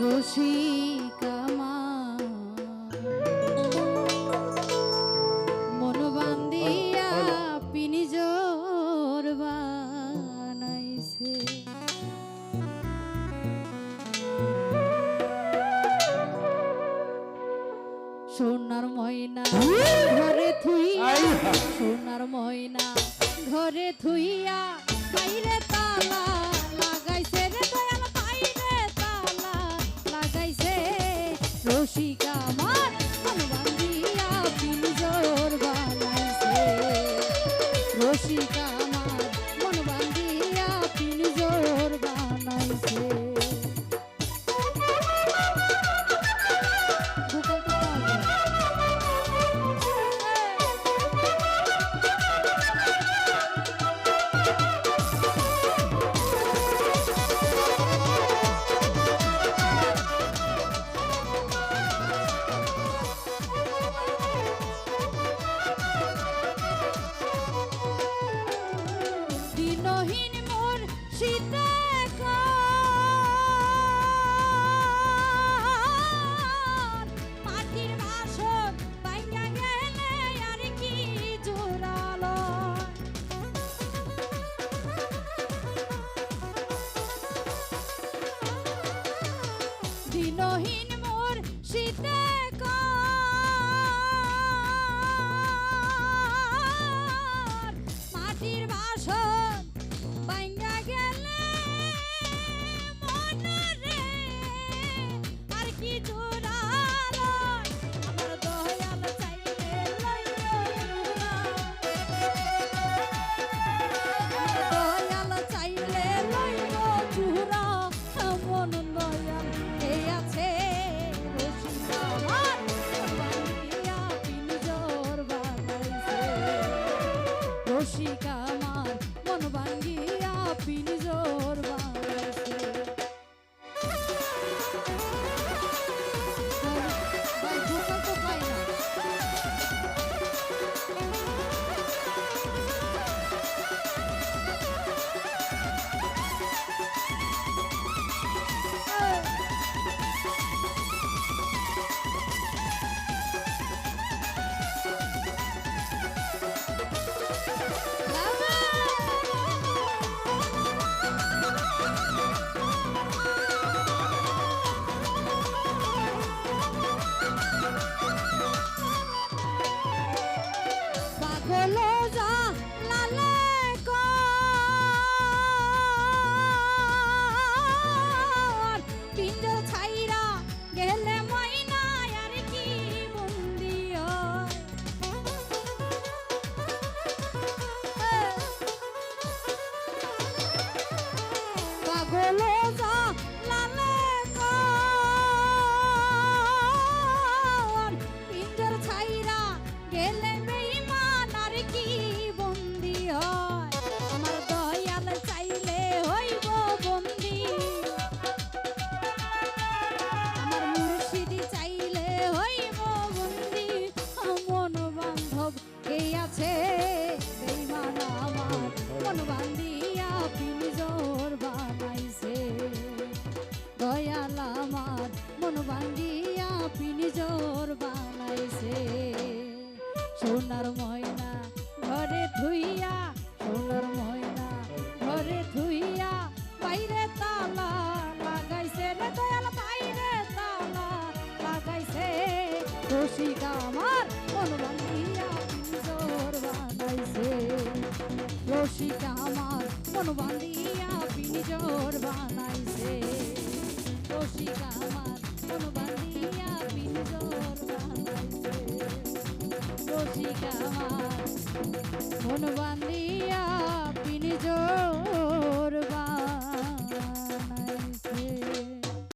রসিকামা মন বান্দিয়া পিনি জোর বানাইছে। সোনার ময়না ঘরে থুইয়া সোনার ময়না ঘরে থুইয়া রসিকা বান্ধিয়া পিঞ্জর বানাইছে। দয়াল আমার মন বান্ধিয়া পিঞ্জর বানাইছে। সোনার ময়না ঘরে ধুইয়া, সোনার ময়না ঘরে ধুইয়া বাইরে তালা লাগাইছে রে দয়াল, বাইরে তালা লাগাইছে। রসিকা আমার মন বান্ধিয়া পিঞ্জর বানাইছে। রসিকা মন বান্ধিয়া পিঞ্জর বানাইছে। রসিকা আমার মন বান্ধিয়া পিঞ্জর বানাইছে। রসিকা আমার মন বান্ধিয়া